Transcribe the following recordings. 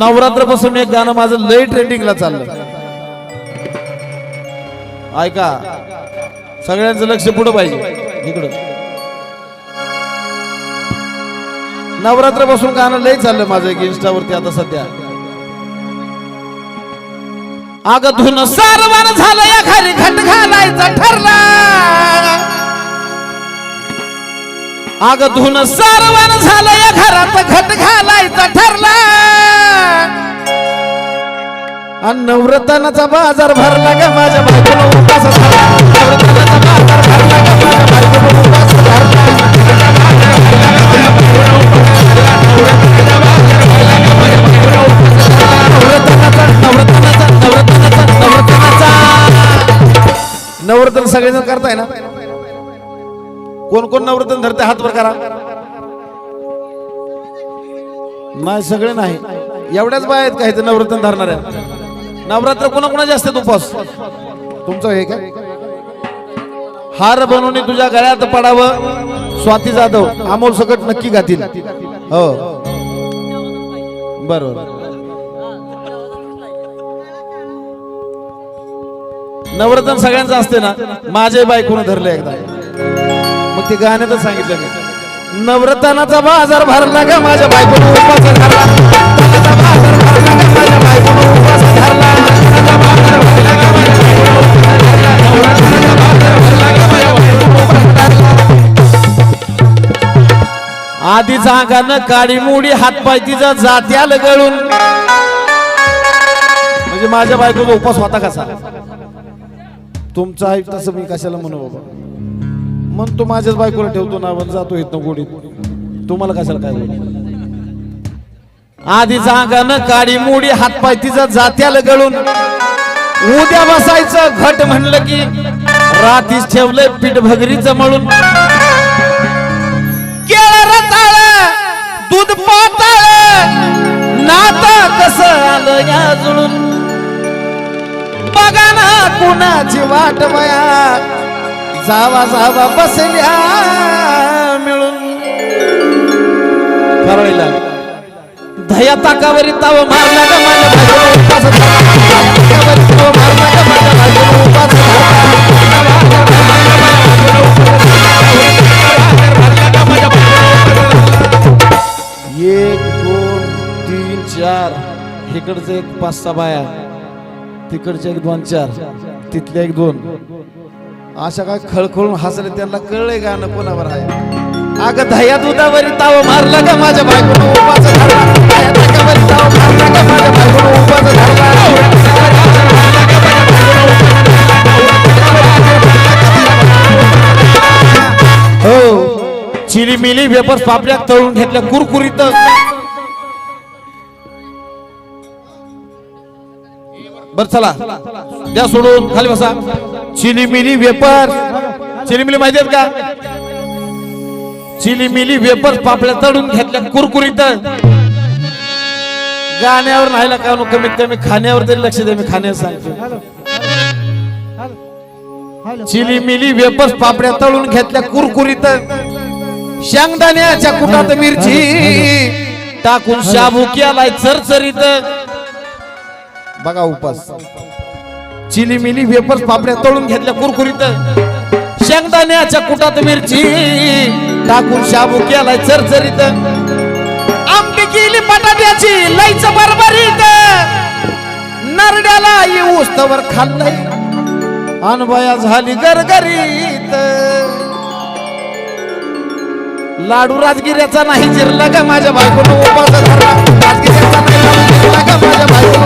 नवरात्रपासून एक गाणं माझं लय ट्रेंडिंगला चाललं ऐका. सगळ्यांचं लक्ष पुढं पाहिजे. इकडं. नवरात्रपासून गाणं लय चाललं माझं एक इन्स्टावरती आता सध्या. अग धुन सारवान झालं या खाली. घट घालायचं ठरलं. अग धुन सारवान झालं या घरात घट घालायचा ठरला. आणि नवरत्नाचा बाजार भरला ग माझ्या बायकोला उपास धरला नवरत्नाचा बाजार भरला ग माझ्या बायकोला उपास धरला नवरत्न सगळेजण करताय ना? कोण कोण नवरत्न धरते? हात वर करा. नाही सगळे नाही. एवढ्याच बाय आहेत काही नवरत्न धरणाऱ्या? नवरात्र कोणाकोणाचे असते असतात तुमचं हे काय? हार बनवून तुझ्या गळ्यात पडावं स्वाती जाधव अमोल सकट नक्की गातील. हो. बरोबर. नवरत्न सगळ्यांचं असते ना? माझे बायकोनं धरले एकदा? मग ते गाण्याचं सांगितलं मी. नवरतानाचा बाजार भरला का माझ्या बायकोनं उपास धरला? भरला का माझ्या बायकोनं उपास धरला? आधीच अंगानं काळी मुडी हातपाय तिचा जात्याल गळून. म्हणजे माझ्या बायकोचा उपास होता कसा? तुमचा तसं मी कशाला म्हणू बाबा? मग तो माझ्याच बायकोला ठेवतो ना पण जातो इथनं गोडीत. तुम्हाला कशाला काय बोलू आधी अंगानं काडी मोडी हातपाय तिचा जात्याला गळून. उद्या बसायचं घट म्हणलं की रातीच ठेवलंय पीठ भगरीच मळून. दूध पाताळ नात कसं आलं या जुळून? बघा ना कुणाची वाट मया. जावा जावा बसल्या मिळून फरळीला धया ताकावरी ताव मारला माझ्या ताकावरी ताव माझ्या धरला. एक दोन तीन चार इकडचं एक पाच सहा बाया तिकडच्या एक दोन चार तिथल्या एक दोन अशा काय खळखळून हसले त्यांना कळलंय गाणं कोणावर आहे? अगं दह्या दुधावरी ताव मारला का माझ्या बायकोनं उपास धरला? दह्या ताकावरी ताव मारला का माझ्या बायकोनं धरला? हो चिली मिली वेपर्स पापड्या तळून घेतल्या कुरकुरीत. बर चला. द्या सोडून खाली बसा. Chilli milli vapour. चिलीमिली माहिती आहेत का? चिली मिली वेपर पापड्या तळून घेतल्या कुरकुरीत. गाण्यावर नाही का नको कमीत कमी खाण्यावर तरी लक्ष द्या मी खाण्यावर सांगतो चिली मिली पापड्या तळून घेतल्या कुरकुरीत. शेंगदाण्याच्या कुटात मिरची टाकून शाबू केलाय चरचरीत. बघा उपास. चिली मिली वेपर्स पापड्या तळून घेतल्या कुरकुरीत. शेंगदाण्याच्या कुटात मिरची टाकून शाबू केलाय चरचरीत. आमटी केली बटाट्याची लईच बरबरीत. नरड्याला येऊस तवर खाल्लंय अनबया झाली गरगरीत. लाडू राजगिऱ्याचा नाही जिरला का माझ्या बायकोनं उपास धरला. राजगिऱ्याचा नाही जिरला का माझ्या बायको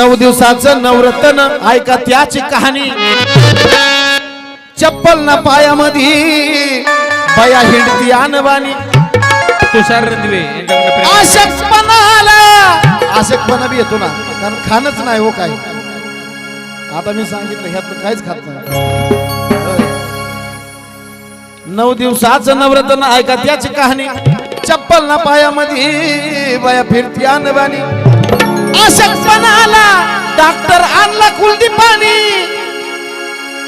नऊ दिवसाचं नवरत्न ऐका त्याची कहाणी. चप्पल ना पायामध्ये बया हिंडती आणवानी तुषार रंधवे. आशकपणा आला आशकपणा बी येतो ना कारण खाणच नाही हो काय आता मी सांगितलं ह्यात काहीच खात नाही. नऊ दिवसाचं नवरत्न ऐका त्याची कहाणी. चप्पल ना पायामध्ये बाया फिरती आणबानी डॉक्टर आणला कुलदी पाणी.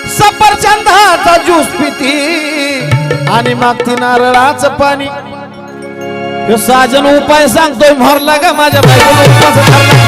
सफरचंदाचा ज्यूस पिती. आणि मागती नारळाचं पाणी. साजन उपाय सांगतोय भरला का माझ्या बायकोला